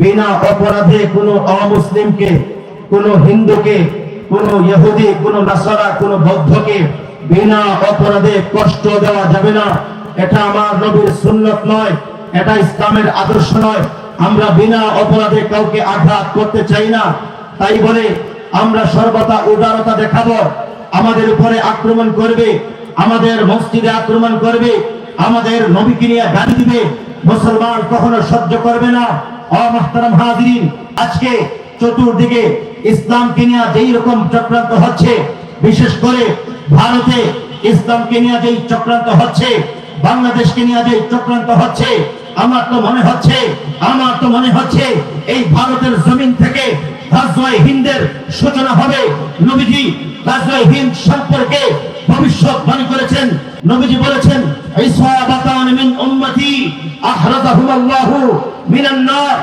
বিনা অপরাধে কোনো অমুসলিমকে, কোনো হিন্দুকে, কোনো ইহুদি, কোনো নাসারা, কোনো বৌদ্ধকে বিনা অপরাধে কষ্ট দেওয়া যাবে না। এটা আমার নবীর সুন্নত নয়, এটা ইসলামের আদর্শ নয়। আমরা বিনা অপরাধে কাউকে আঘাত করতে চাই না। তাই বলে আমরা সর্বদা উদারতা দেখাবো, আমাদের উপরে আক্রমণ করবে, আমাদের মসজিদে আক্রমণ করবে, আমাদের নবীকে নিয়ে গালি দিবে। মুসলমান কখনো সহ্য করবে না। আজকে চতুর্দিকে ইসলামকে নিয়ে যেই রকম চক্রান্ত হচ্ছে, বিশেষ করে ভারতে ইসলামকে নিয়ে যেই চক্রান্ত হচ্ছে, বাংলাদেশকে নিয়ে যেই চক্রান্ত হচ্ছে, আমার তো মনে হচ্ছে, আমার তো মনে হচ্ছে এই ভারতের জমিন থেকে হিন্দের সূচনা হবে। নবীজি হিন্দ সম্পর্কে ভবিষ্যৎবাণী করেছেন, নবীজি বলেছেন মিন উম্মতি মিনান নার।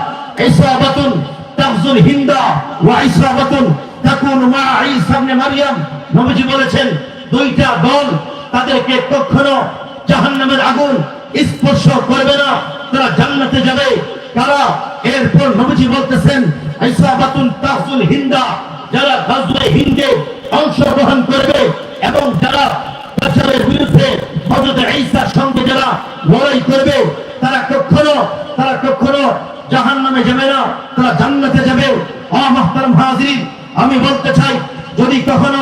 হিন্দা ওয়া তাকুন মা ঈসা ইবনে মারইয়াম নবীজি বলেছেন, দুইটা দল তাদেরকে কখনো জাহান্নামের আগুন স্পর্শ করবে না, তারা জান্নাতে যাবে। কারা এরপর নবীজি বলতেছেন ইসওয়াবাতুন তাগজুল হিন্দা, যারা গাজওয়ায়ে হিন্দে অংশগ্রহণ করবে এবং যারা দাজ্জালের বিরুদ্ধে হযরত ঈসার সঙ্গে লড়াই করবে, তারা কখনো তারা কখনো জাহান্নামে যাবে না, তারা জান্নাতে যাবে। ও মুহতারাম আমি বলতে চাই, যদি কখনো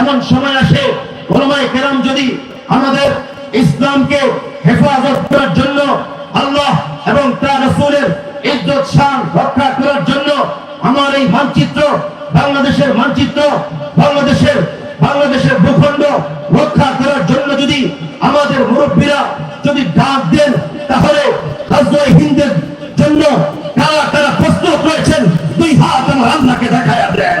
এমন সময় আসে, ওলামায়ে কেরাম যদি আমাদের ইসলামকে হেফাজত করার জন্য, আল্লাহ এবং তার রাসূলের ইজ্জত, শান, রক্ষা করার জন্য আমার এই মানচিত্র, বাংলাদেশের মানচিত্র, বাংলাদেশের বাংলাদেশের ভূখণ্ড রক্ষা করার জন্য যদি আমাদের মুরব্বীরা যদি ডাক দেন তাহলে হিন্দের জন্য কারা কারা প্রস্তুত রয়েছেন দুই হাত আমার আল্লাহকে দেখায় দেন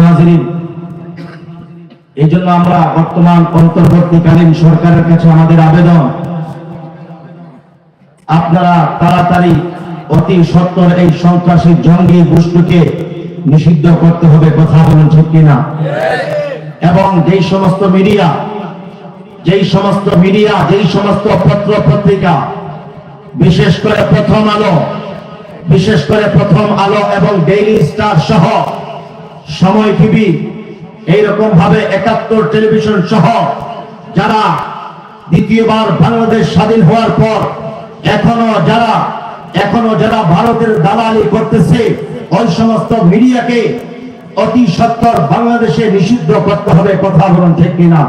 হাজিরিন এই জন্য আমরা বর্তমান অন্তর্বর্তীকালীন সরকারের কাছে আমাদের আবেদন, আপনারা তাড়াতাড়ি অতি সত্তর এই সন্ত্রাসী জঙ্গি গোষ্ঠীকে নিষিদ্ধ করতে হবে, কথা বলুন ঠিক কিনা? এবং যেই সমস্ত মিডিয়া, যেই সমস্ত মিডিয়া, যেই সমস্ত পত্র পত্রিকা, বিশেষ করে প্রথম আলো, বিশেষ করে প্রথম আলো এবং ডেইলি স্টার সহ সময় টিভি এইরকম ভাবে একাত্তর টেলিভিশন সহ যারা দ্বিতীয়বার বাংলাদেশ স্বাধীন হওয়ার পর এখনও যারা এখনও যারা ভারতের দালালি করতেছে, ওই সমস্ত মিডিয়াকে অতি সত্তর বাংলাদেশে নিষিদ্ধ করতে হবে, কথা বলুন ঠিক কিনা?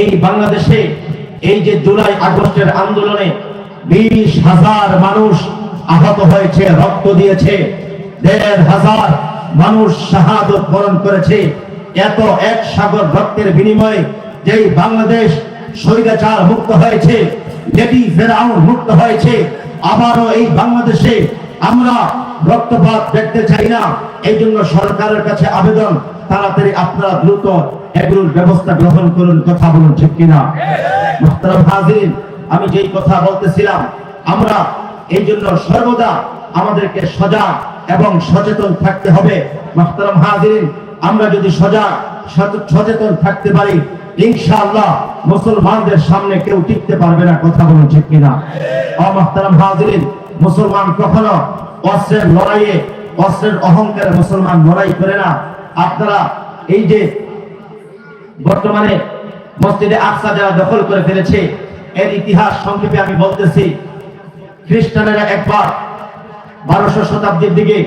এই বাংলাদেশে এই যে জুলাই আগস্টের আন্দোলনে বিশ হাজার মানুষ আহত হয়েছে, রক্ত দিয়েছে, দেড় হাজার মানুষ শাহাদত বরণ করেছে। এত এক সাগর রক্তের বিনিময়ে যেই বাংলাদেশ স্বৈরাচার মুক্ত হয়েছে যেটি ফেরাউন মুক্ত হয়েছে, আবারও এই বাংলাদেশে আমরা রক্তপাত দেখতে চাই না। এই জন্য সরকারের কাছে আবেদন, তাড়াতাড়ি আপনারা দ্রুত এগুলোর ব্যবস্থা গ্রহণ করুন, কথা বলুন, ঠিক কিনা? হাজিরিন, আমি যেই কথা বলতেছিলাম, আমরা এই জন্য সর্বদা আমাদেরকে সজাগ এবং সচেতন থাকতে হবে। মুহতারাম হাজিরিন, আমরা যদি সজাগ সচেতন থাকতে পারি, ইনশাআল্লাহ মুসলমানদের সামনে কেউ টিকতে পারবে না, কথা বলুন ঠিক কিনা? অমহতারাম হাজিরিন, মুসলমান কখনো অস্ত্রের লড়াইয়ে, অস্ত্রের অহংকারে মুসলমান লড়াই করে না। আপনারা এই যে বর্তমানে মসজিদে আকসা যারা দখল করে ফেলেছে, এর ইতিহাস সংক্ষেপে আমি বলতেছি, খ্রিস্টানেরা একবার বারোশো শতাব্দীর দিকে।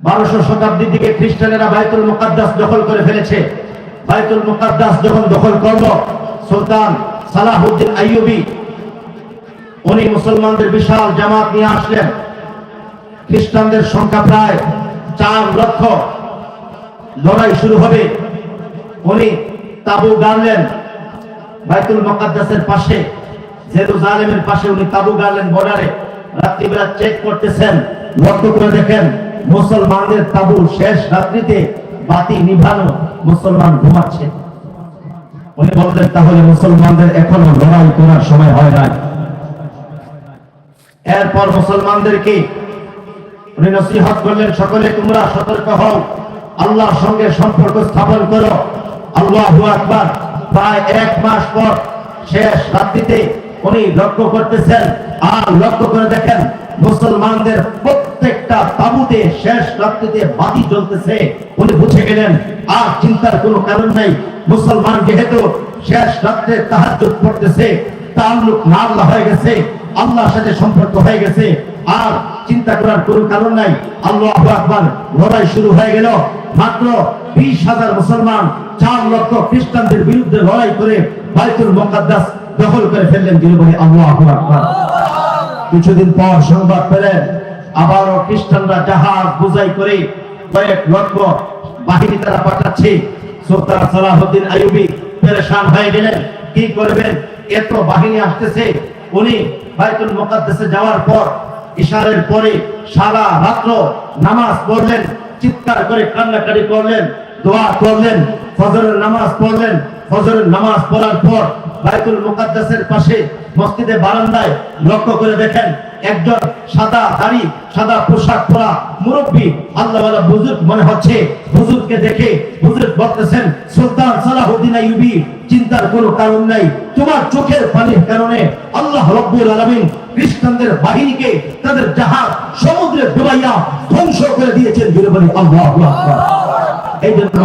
বারোশো শতাব্দীর দিকে খ্রিস্টানেরা বাইতুল মুকাদ্দাস দখল করে ফেলেছে। বাইতুল মুকাদ্দাস যখন দখল করল, সুলতান সালাহুদ্দিন আইয়ুবী, উনি মুসলমানদের বিশাল জামাত নিয়ে আসলেন। খ্রিস্টানদের সংখ্যা প্রায় চার লক্ষ। লড়াই শুরু হবে। উনি তাবু গাড়লেন বাইতুল মকাদ্দাসের পাশে জেরুজালেমের পাশে উনি তাবু গাড়লেন বর্ডারে রাত্রিবেলা চেক করতেছেন, লক্ষ্য করে দেখেন মুসলমানদের তাবু শেষ রাত্রিতে বাতি নিভানো মুসলমান ঘুমাচ্ছে। উনি বললেন, তাহলে মুসলমানদের এখনও লড়াই করার সময় হয় নাই। এরপর মুসলমানদেরকে উনি নসিহত করলেন, সকলে তোমরা সতর্ক হও, আল্লাহর সঙ্গে সম্পর্ক স্থাপন করো, আল্লাহ আকবার। প্রায় এক মাস পর শেষ রাত্রিতে উনি লক্ষ্য করতেছেন। আর লক্ষ্য করে দেখেন, মুসলমানদের প্রত্যেকটা তাবুতে শেষ রাত্রিতে বাতি জ্বলতেছে। উনি বুঝে গেলেন, আর চিন্তার কোনো কারণ নাই। মুসলমান যেহেতু শেষ রাত্রে তাহাজ্জুদ পড়তেছে তাল্লুক না আল্লাহ হয়ে গেছে, আল্লাহর সাথে সম্পর্ক হয়ে গেছে, আর চিন্তা করার কোনো কারণ নাই। আল্লাহ আকবার লড়াই শুরু হয়ে গেল। মাত্র বিশ হাজার মুসলমান চার লক্ষ খ্রিস্টানদের বিরুদ্ধে লড়াই করে বাইতুল মোকাদ্দাস দখল করে ফেললেন যিনি বলি আল্লাহ আকবার। কিছুদিন পর সংবাদ পেলেন, আবারও খ্রিস্টানরা জাহাজ বোঝাই করে কয়েক লক্ষ বাহিনী তারা পাঠাচ্ছে। সুলতান সালাহুদ্দিন আইয়ুবী পেরেশান হয়ে গেলেন। কি করবেন? এত বাহিনী আসতেছে। উনি বাইতুল মুকাদ্দাসে যাওয়ার পর ইশারের পরে সারা রাত্র নামাজ পড়লেন, চিৎকার করে কান্নাকাটি করলেন, দোয়া করলেন, ফজরের নামাজ পড়লেন। ফজরের নামাজ পড়ার পর বাইতুল মুকাদ্দাসের পাশে মসজিদে বারান্দায় লক্ষ্য করে দেখেন একজন সাদা দাড়ি, সাদা পোশাক পরা মুরব্বী আল্লাহওয়ালা বুজুর্গ মনে হচ্ছে। বুজুর্গকে দেখে বুজুর্গ বলতেছেন, সুলতান সালাহুদ্দিন আইয়ুবী, চিন্তার কোনো কারণ নাই। তোমার চোখের পানির কারণে আল্লাহ রব্বুল আলামিন খ্রিস্টানদের বাহিনীকে তাদের জাহাজ সমুদ্রে ডুবাইয়া ধ্বংস করে দিয়েছেন বলি আল্লাহু এই জন্য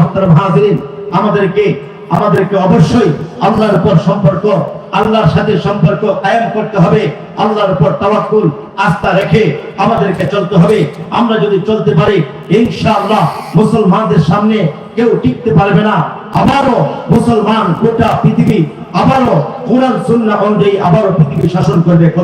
আমাদেরকে আমাদেরকে অবশ্যই আল্লাহর উপর সম্পর্ক, আল্লাহর সাথে সম্পর্ক কায়েম করতে হবে। আল্লাহর উপর তাওয়াক্কুল, আস্থা রেখে আমাদেরকে চলতে হবে। আমরা যদি চলতে পারি, ইনশাআল্লাহ মুসলমানদের সামনে কেউ টিকতে পারবে না। আবারও মুসলমান গোটা পৃথিবী, আবারও কোরআন সুন্নাহ অনুযায়ী আবারও পৃথিবী শাসন করবে।